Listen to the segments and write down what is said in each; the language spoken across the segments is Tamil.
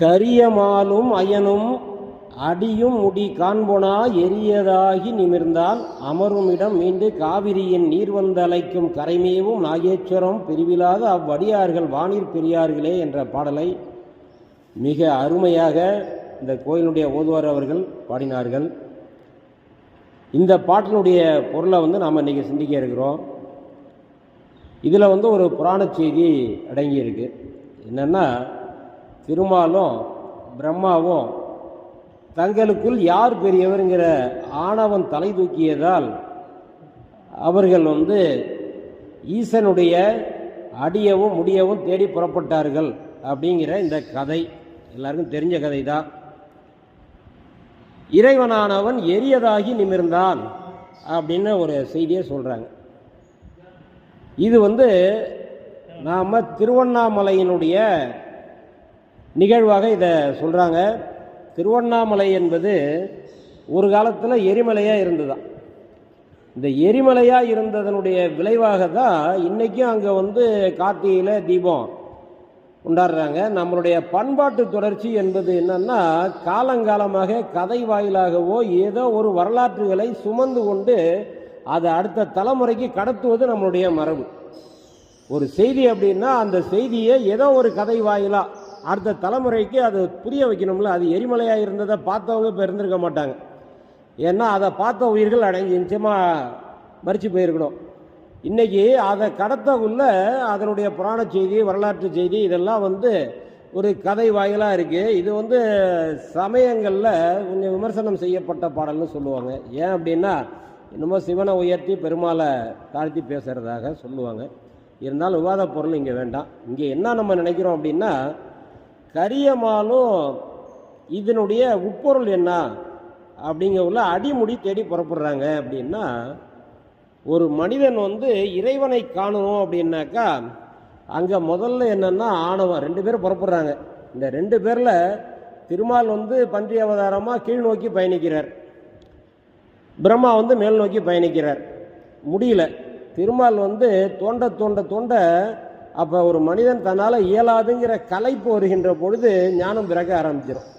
கரியமாலும் அயனும் அடியும் முடி காண்போனா எரியதாகி நிமிர்ந்தால் அமருமிடம் மீண்டு காவிரியின் நீர் வந்தலைக்கும் கரைமேவும் நாகேஸ்வரம் பிரிவிலாத அவ்வடியார்கள் வானீர் பெரியார்களே என்ற பாடலை மிக அருமையாக இந்த கோயிலுடைய ஓதுவார் அவர்கள் பாடினார்கள். இந்த பாட்டினுடைய பொருளை வந்து நாம் இன்றைக்கி சிந்திக்க இருக்கிறோம். இதில் வந்து ஒரு புராண செய்தி அடங்கியிருக்கு. என்னென்னா திருமாலும் பிரம்மாவும் தங்களுக்குள் யார் பெரியவருங்கிற ஆணவன் தலை தூக்கியதால் அவர்கள் வந்து ஈசனுடைய அடியவும் முடியவும் தேடி புறப்பட்டார்கள் அப்படிங்கிற இந்த கதை. எல்லாருக்கும் தெரிஞ்ச கதை தான் இறைவனானவன் எரியதாகி நிமிர்ந்தான் அப்படின்னு ஒரு செய்தியை சொல்கிறாங்க இது வந்து நாம் திருவண்ணாமலையினுடைய நிகழ்வாக இதை சொல்கிறாங்க திருவண்ணாமலை என்பது ஒரு காலத்தில் எரிமலையாக இருந்ததுதான் இந்த எரிமலையாக இருந்ததனுடைய விளைவாக தான் இன்றைக்கும் அங்கே வந்து கார்த்திகையில் தீபம் கொண்டாடுறாங்க. நம்மளுடைய பண்பாட்டு தொடர்ச்சி என்பது என்னன்னா காலங்காலமாக கதை வாயிலாகவோ ஏதோ ஒரு வரலாற்றுகளை சுமந்து கொண்டு அதை அடுத்த தலைமுறைக்கு கடத்துவது நம்மளுடைய மரபு. ஒரு செய்தி அப்படின்னா அந்த செய்தியை ஏதோ ஒரு கதை வாயிலாக அடுத்த தலைமுறைக்கு அது புரிய வைக்கணும்ல. அது எரிமலையாக இருந்ததை பார்த்தவங்க இப்போ இருந்திருக்க மாட்டாங்க. ஏன்னா அதை பார்த்த உயிர்கள் அடங்கி நிச்சயமாக மறித்து போயிருக்கணும். இன்றைக்கி அதை கடத்தக்குள்ள அதனுடைய புராண செய்தி வரலாற்று செய்தி இதெல்லாம் வந்து ஒரு கதை வாயிலாக இருக்குது இது வந்து சமயங்களில் கொஞ்சம் விமர்சனம் செய்யப்பட்ட பாடல்னு சொல்லுவாங்க. ஏன் அப்படின்னா என்னமோ சிவனை உயர்த்தி பெருமாளை தாழ்த்தி பேசுகிறதாக சொல்லுவாங்க. இருந்தாலும் விவாத பொருள் இங்கே வேண்டாம். இங்கே என்ன நம்ம நினைக்கிறோம் அப்படின்னா கரியமாலும் இதனுடைய உட்பொருள் என்ன? அப்படிங்கிறதுல அடிமுடி தேடி புறப்படுறாங்க அப்படின்னா ஒரு மனிதன் வந்து இறைவனை காணணும் அப்படின்னாக்கா அங்கே முதல்ல என்னென்னா ஆணவம் ரெண்டு பேரும் புறப்படுறாங்க. இந்த ரெண்டு பேரில் திருமால் வந்து பன்றி அவதாரமாக கீழ் நோக்கி பயணிக்கிறார். பிரம்மா வந்து மேல் நோக்கி பயணிக்கிறார். முடியல. திருமால் வந்து தோண்ட தோண்ட தோண்ட அப்போ ஒரு மனிதன் தன்னால் இயலாதுங்கிற கலைப்பு வருகின்ற பொழுது ஞானம் பிறக்க ஆரம்பிச்சிடும்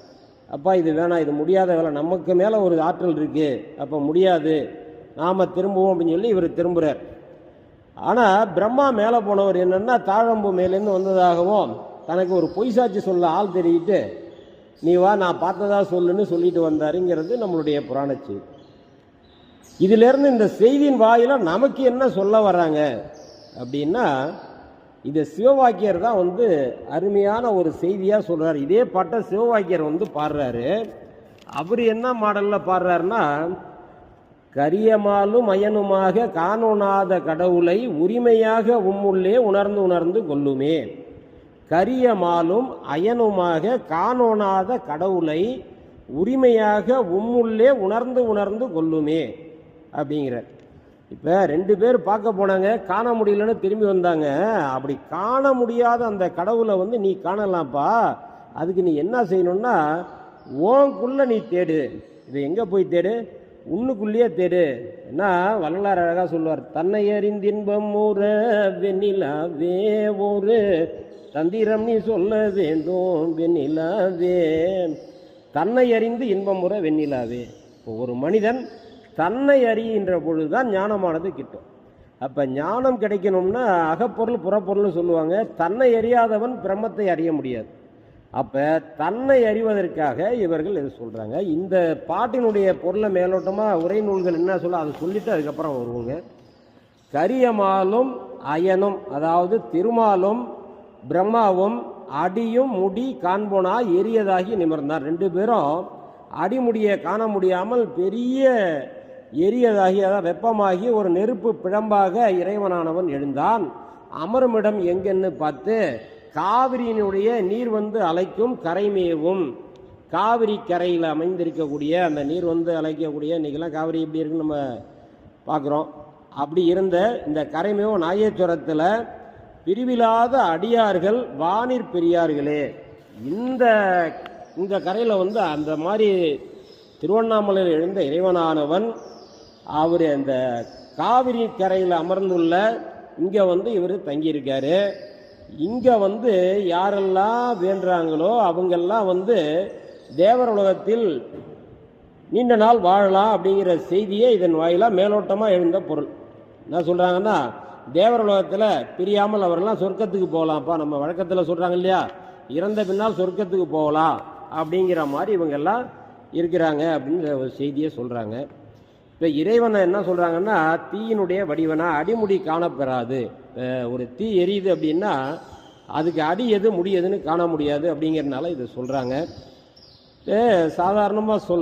அப்பா இது வேணாம் இது முடியாத வேலை. நமக்கு மேலே ஒரு ஆற்றல் இருக்குது அப்போ முடியாது. நாம் திரும்புவோம் அப்படின்னு சொல்லி இவர் திரும்புகிறார் ஆனால் பிரம்மா மேலே போனவர் என்னென்னா தாழம்பு மேலேருந்து வந்ததாகவும் தனக்கு ஒரு பொய் சாட்சி சொல்ல ஆள் தெரிவிட்டு நீ வா நான் பார்த்ததா சொல்லுன்னு சொல்லிட்டு வந்தாருங்கிறது நம்மளுடைய புராண செய்தி. இந்த செய்தியின் வாயிலாக நமக்கு என்ன சொல்ல வர்றாங்க அப்படின்னா இந்த சிவவாக்கியர் தான் வந்து அருமையான ஒரு செய்தியாக சொல்கிறார் இதே பாட்டை சிவவாக்கியர் வந்து பாடுறாரு. அவர் என்ன மாடலில் பாடுறாருன்னா கரியமாலும் அயனுமாக காணோனாத கடவுளை உரிமையாக உம்முள்ளே உணர்ந்து உணர்ந்து கொள்ளுமே. கரியமாலும் அயனுமாக காணோனாத கடவுளை உரிமையாக உம்முள்ளே உணர்ந்து உணர்ந்து கொள்ளுமே. அப்படிங்கிறார். இப்போ ரெண்டு பேர் பார்க்க போனாங்க காண முடியலன்னு திரும்பி வந்தாங்க. அப்படி காண முடியாத அந்த கடவுளை வந்து நீ காணலாம்ப்பா. அதுக்கு நீ என்ன செய்யணும்னா ஓங்குள்ளே நீ தேடு. இது எங்கே போய் தேடு? உன்னுக்குள்ளேயே தேடு. என்ன? வள்ளலார் அழகாக சொல்லுவார் தன்னை அறிந்தின்பம் ஒரு வெண்ணிலாவே ஒரு தந்திரம் நீ சொல்ல வேண்டும் வெண்ணிலாவே. தன்னை அறிந்து இன்பம் முறை வெண்ணிலாவே. இப்போ ஒரு மனிதன் தன்னை அறிகின்ற பொழுது தான் ஞானமானது கிட்டும். அப்போ ஞானம் கிடைக்கணும்னா அகப்பொருள் புறப்பொருள்னு சொல்லுவாங்க. தன்னை அறியாதவன் பிரம்மத்தை அறிய முடியாது. அப்போ தன்னை அறிவதற்காக இவர்கள் இது சொல்கிறாங்க இந்த பாட்டினுடைய பொருளை மேலோட்டமாக உரை நூல்கள் என்ன சொல்ல அதை சொல்லிவிட்டு அதுக்கப்புறம் வருவோங்க. கரியமாலும் அயனும் அதாவது திருமாலும் பிரம்மாவும் அடியும் முடி காண்போனா எரியதாகி நிமிர்ந்தார். ரெண்டு பேரும் அடிமுடியை காண முடியாமல் பெரிய எரியதாகி அதாவது வெப்பமாகி ஒரு நெருப்பு பிழம்பாக இறைவனானவன் எழுந்தான். அமருமிடம் எங்கன்னு பார்த்து காவிரியினுடைய நீர் வந்து அலைக்கும் கரைமேவும். காவிரி கரையில் அமைந்திருக்கக்கூடிய அந்த நீர் வந்து அழைக்கக்கூடிய இன்றைக்கெல்லாம் காவிரி எப்படி இருக்குன்னு நம்ம பார்க்குறோம். அப்படி இருந்த இந்த கரைமேவும் நாயேஸ்வரத்தில் பிரிவில்லாத அடியார்கள் வானிற் பெரியார்களே. இந்த இந்த கரையில் வந்து அந்த மாதிரி திருவண்ணாமலையில் எழுந்த இறைவனானவன் அவர் அந்த காவிரி கரையில் அமர்ந்துள்ள இங்கே வந்து இவர் தங்கியிருக்காரு. இங்கே வந்து யாரெல்லாம் வேண்டுறாங்களோ அவங்கெல்லாம் வந்து தேவர் உலகத்தில் நீண்ட நாள் வாழலாம் அப்படிங்கிற செய்தியே இதன் வாயிலாக மேலோட்டமாக எழுந்த பொருள். என்ன சொல்கிறாங்கன்னா தேவர் உலகத்தில் பிரியாமல் அவரெல்லாம் சொர்க்கத்துக்கு போகலாம்ப்பா. நம்ம வழக்கத்தில் சொல்கிறாங்க இல்லையா? இறந்த பின்னால் சொர்க்கத்துக்கு போகலாம் அப்படிங்கிற மாதிரி இவங்கெல்லாம் இருக்கிறாங்க அப்படிங்கிற ஒரு செய்தியை சொல்கிறாங்க இப்போ இறைவனை என்ன சொல்கிறாங்கன்னா தீயினுடைய வடிவனா அடிமுடி காணப்பெறாது. ஒரு தீ எரியுது அப்படின்னா அதுக்கு அடி எது முடியுதுன்னு காண முடியாது அப்படிங்கிறதுனால இதை சொல்கிறாங்க சாதாரணமாக சொல்